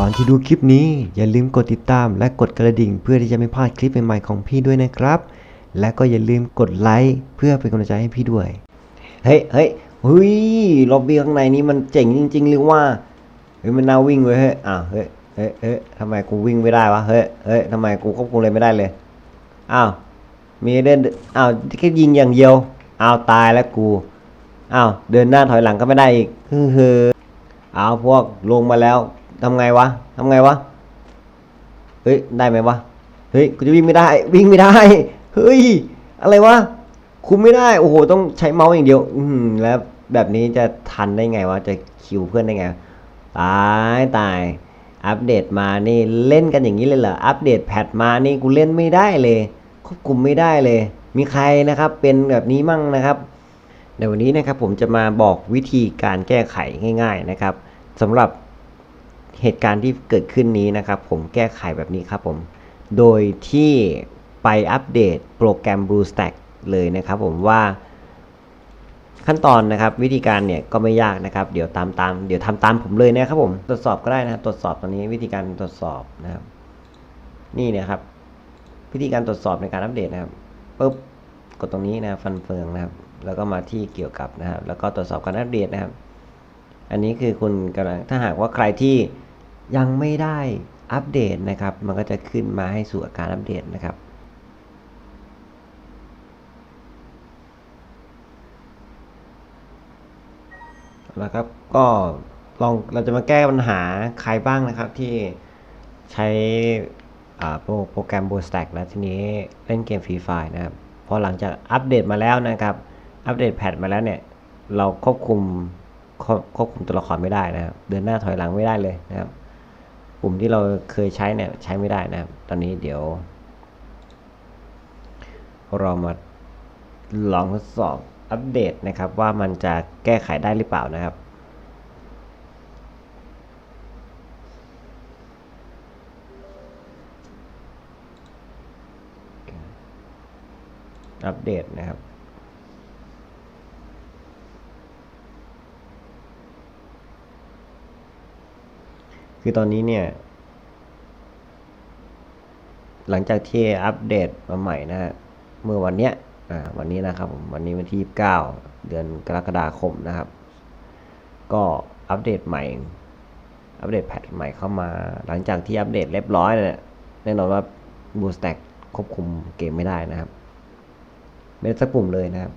ก่อนที่ดูคลิปนี้อย่าลืมกดติดตามและกดกระดิ่ง เพื่อที่จะไม่พลาดคลิปใหม่ๆของพี่ด้วยนะครับ และก็อย่าลืมกดไลค์เพื่อเป็นกำลังใจให้พี่ด้วย เฮ้ยเฮ้ยเฮ้ยล็อบบี้ข้างในนี้มันเจ๋งจริง ๆ หรือว่าเฮ้ยมันน่าวิ่งเว้ยเฮ้ยอ้าวเฮ้ยเฮ้ยเฮ้ยทำไมกูวิ่งไม่ได้วะเฮ้ยเฮ้ยทำไมกูควบคุมเลยไม่ได้เลยอ้าวมีเดินอ้าวแค่ยิงอย่างเดียวอ้าวตายแล้วกูอ้าวเดินหน้าถอยหลังก็ไม่ได้อีกเฮ้อเฮ้อเอาพวกลงมาแล้ว ทำไงวะทำไงวะ เฮ้ย ได้ไหมวะ เฮ้ย กูจะวิ่งไม่ได้ วิ่งไม่ได้ เฮ้ย อะไรวะ คุมไม่ได้ โอ้โห ต้องใช้เมาส์อย่างเดียว อืมแล้วแบบนี้จะทันได้ไงวะ จะคิวเพื่อนได้ไง ตายตาย อัปเดตมา นี่เล่นกันอย่างนี้เลยเหรอ อัปเดตแพทมา นี่กูเล่นไม่ได้เลย ควบคุมไม่ได้เลย มีใครนะครับ เป็นแบบนี้มั่งนะครับในวันนี้นะครับผมจะมาบอกวิธีการแก้ไขง่าย ๆนะครับสำหรับ เหตุการณ์ที่เกิดขึ้นนี้นะครับผมแก้ไขแบบนี้ครับผม โดยที่ไปอัปเดตโปรแกรม BlueStack เลยนะครับผมว่าขั้นตอนนะครับวิธีการเนี่ยก็ไม่ยากนะครับ เดี๋ยวตามตามเดี๋ยวทำตามผมเลยนะครับผมตรวจสอบก็ได้นะครับตรวจสอบตอนนี้วิธีการตรวจสอบนะครับ นี่นี่ยครับ วิธีการตรวจสอบในการอัปเดตนะครับปุ๊บกดตรงนี้นะฟันเฟืองนะครับ แล้วก็มาที่เกี่ยวกับนะครับ แล้วก็ตรวจสอบการอัปเดตนะครับ อันนี้คือคุณกำลังถ้าหากว่าใครที่ ยังไม่ได้อัปเดตนะครับ มันก็จะขึ้นมาให้สู่อาการอัปเดตนะครับแล้วครับก็ลองเราจะมาแก้ปัญหาใครบ้างนะครับที่ใช้โปรโปรแกรม b o o s t a c k แล้วทีนี้เล่นเกมฟรีไฟนะครับ พอหลังจากอัปเดตมาแล้วนะครับ อัปเดตแพทมาแล้วเนี่ย เราควบคุมควบควบคุมตัวละครไม่ได้นะครับ เดินหน้าถอยหลังไม่ได้เลยนะครับ ปุ่มที่เราเคยใช้เนี่ยใช้ไม่ได้นะครับ ตอนนี้เดี๋ยว เรามาลองทดสอบอัปเดตนะครับว่ามันจะแก้ไขได้หรือเปล่านะครับอัปเดตนะครับ คือตอนนี้เนี่ย หลังจากที่อัปเดตมาใหม่นะฮะเมื่อวันเนี้ยอ่าวันนี้นะครับผมวันนี้วันที่29 เดือนกรกฎาคมนะครับ ก็อัปเดตใหม่ อัปเดตแพทใหม่เข้ามา หลังจากที่อัปเดตเรียบร้อยเนี่ยแน่นอนว่า b o o s t a c k ควบคุมเกมไม่ได้นะครับ ไม่ได้สักปุ่มเลยนะครับ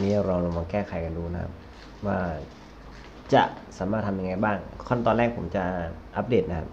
นี่เราลองมาแก้ไขกันดูนะครับ ว่า จะสามารถทำยังไงบ้าง ขั้นตอนแรกผมจะอัปเดตนะครับ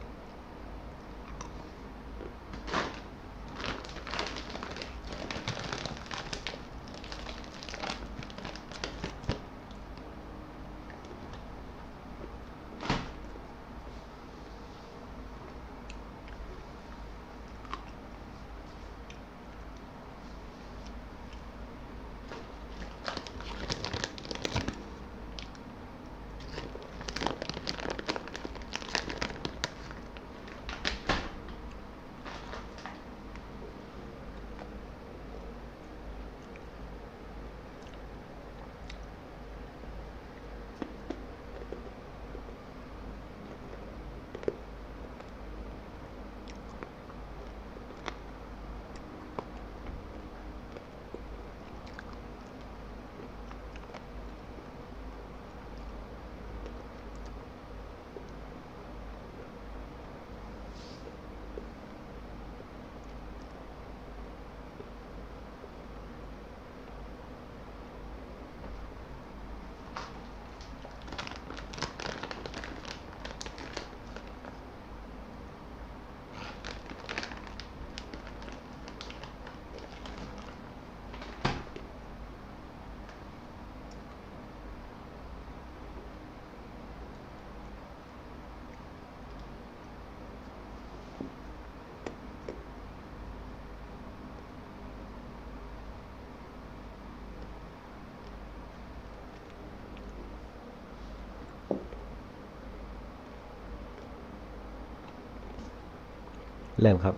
เริ่มครับ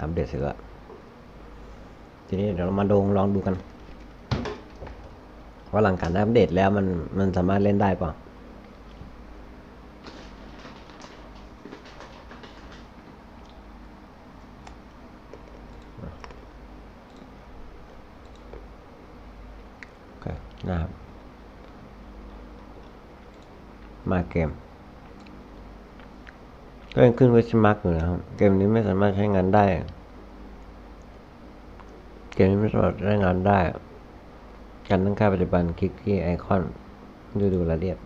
อัปเดตเสร็จแล้ว ทีนี้เดี๋ยวเรามาดูลองดูกัน ว่าหลังการอัปเดตแล้วมันมันสามารถเล่นได้ป่าโอเคนะครับ มาเกม ก็ยังขึ้นเวชมาร์กอยู่นะครับ เกมนี้ไม่สามารถใช้งานได้ เกมนี้ไม่สามารถใช้งานได้ การตั้งค่าปัจจุบันคลิกที่ไอคอนดูดูละเอียด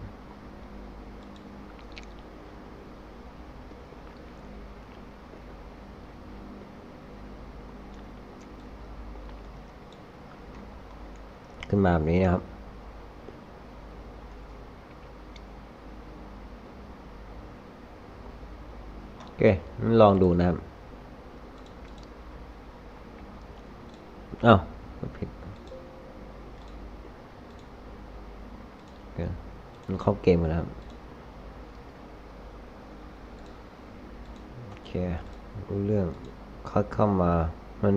ขึ้นมาแบบนี้นะครับ โอเคลองดูนะครับอ้าวผิดมันเข้าเกมแล้วครับโอเครู้เรื่องเขาเข้ามามัน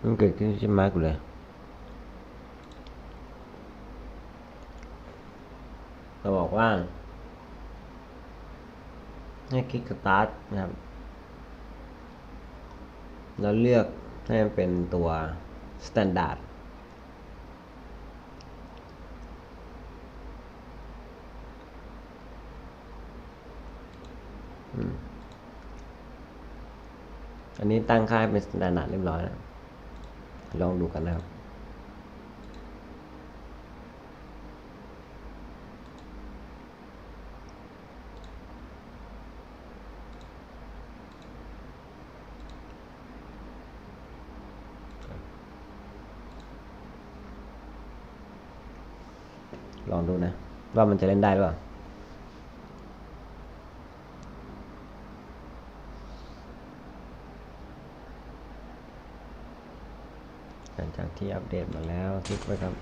มันเกิดขึ้นใช่ไหมกูเลย เราบอกว่าให้คลิกสตาร์ทนะครับ แล้วเลือกให้มันเป็นตัว Standard อันนี้ตั้งค่าเป็น Standard เรียบร้อยแล้วลองดูกันนะครับ ลองดูนะ ว่ามันจะเล่นได้หรือเปล่าหลังจากที่อัปเดตมาแล้วคลิกไปครับ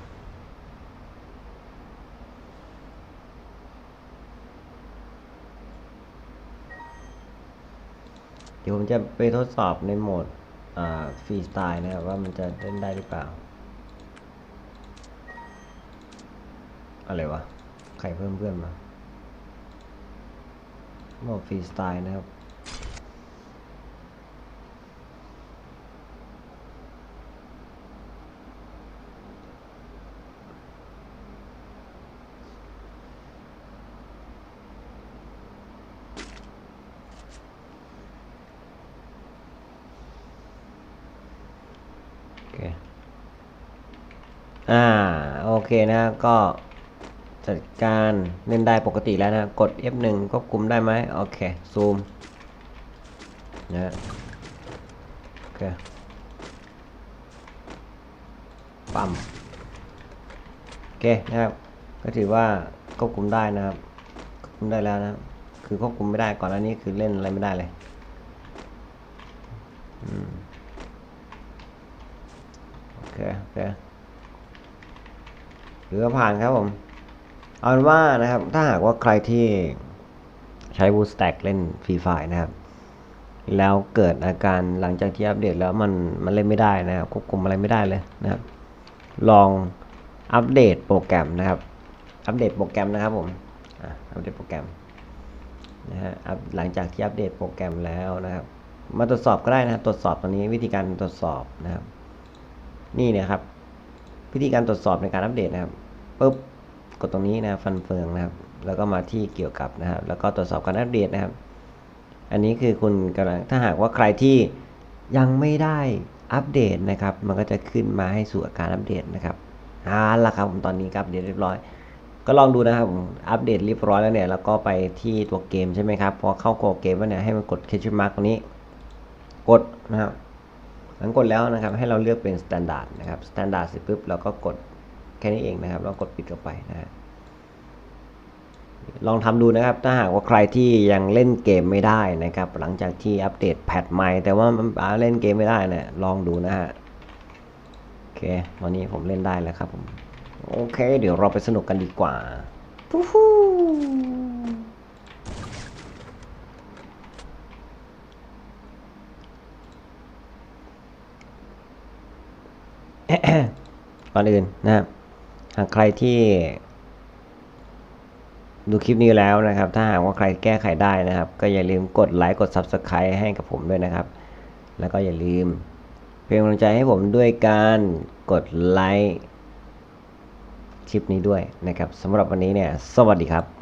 เดี๋ยวผมจะไปทดสอบในโหมดฟรีสไตล์นะครับว่ามันจะเล่นได้หรือเปล่า อะไรวะ ใครเพิ่มเพื่อนมาโหมดฟรีสไตล์นะครับอ่า โอเคนะก็ จัดการเล่นได้ปกติแล้วนะกด F1 ควบคุมได้ไหมโอเคซูมนะโอเคปั๊มโอเคนะครับก็ถือว่าควบคุมได้นะครับควบคุมได้แล้วนะครับคือควบคุมไม่ได้ก่อนหน้านี้คือเล่นอะไรไม่ได้เลยอโอเคโอเคหรือผ่านครับผม เอาเป็นว่านะครับ ถ้าหากว่าใครที่ใช้ BootStack เล่นฟรีไฟนะครับ แล้วเกิดอาการหลังจากที่อัปเดตแล้วมันมันเล่นไม่ได้นะครับควบคุมอะไรไม่ได้เลยนะครับ ลองอัปเดตโปรแกรมนะครับ อัปเดตโปรแกรมนะครับผมอัปเดตโปรแกรมนะฮะหลังจากที่อัปเดตโปรแกรมแล้วนะครับ มาตรวจสอบก็ได้นะครับ ตรวจสอบตรงนี้วิธีการตรวจสอบนะครับ นี่นะครับ วิธีการตรวจสอบในการอัปเดตนะครับปุ๊บ กดตรงนี้นะครับฟันเฟืองนะครับ แล้วก็มาที่เกี่ยวกับนะครับ แล้วก็ตรวจสอบการอัปเดตนะครับ อันนี้คือคุณกำลังถ้าหากว่าใครที่ยังไม่ได้อัปเดตนะครับ มันก็จะขึ้นมาให้สู่อาการอัปเดตนะครับเอาละครับผมตอนนี้ก็อัปเดตเรียบร้อย ก็ลองดูนะครับผมอัปเดตเรียบร้อยแล้วเนี่ยแล้วก็ไปที่ตัวเกมใช่ไหมครับพอเข้าตัวเกมแล้วเนี่ยให้มันกด question mark ตรงนี้ กดนะครับหลังกดแล้วนะครับให้เราเลือกเป็น standard นะครับ standard เสร็จปุ๊บเราก็กด แค่นี้เองนะครับ เรากดปิดลงไปนะฮะลองทำดูนะครับ ถ้าหากว่าใครที่ยังเล่นเกมไม่ได้นะครับ หลังจากที่อัปเดตแพทใหม่ แต่ว่ามันเล่นเกมไม่ได้นะลองดูนะฮะ โอเค วันนี้ผมเล่นได้แล้วครับผม โอเค เดี๋ยวเราไปสนุกกันดีกว่าปูฮูก่อนอื่นนะครับ หากใครที่ ดูคลิปนี้แล้วนะครับ ถ้าหากว่าใครแก้ไขได้นะครับ ก็อย่าลืมกดไลค์กด Subscribe ให้กับผมด้วยนะครับ แล้วก็อย่าลืมเป็นกำลังใจให้ผมด้วยการกดไลค์คลิปนี้ด้วยนะครับสำหรับวันนี้เนี่ย สวัสดีครับ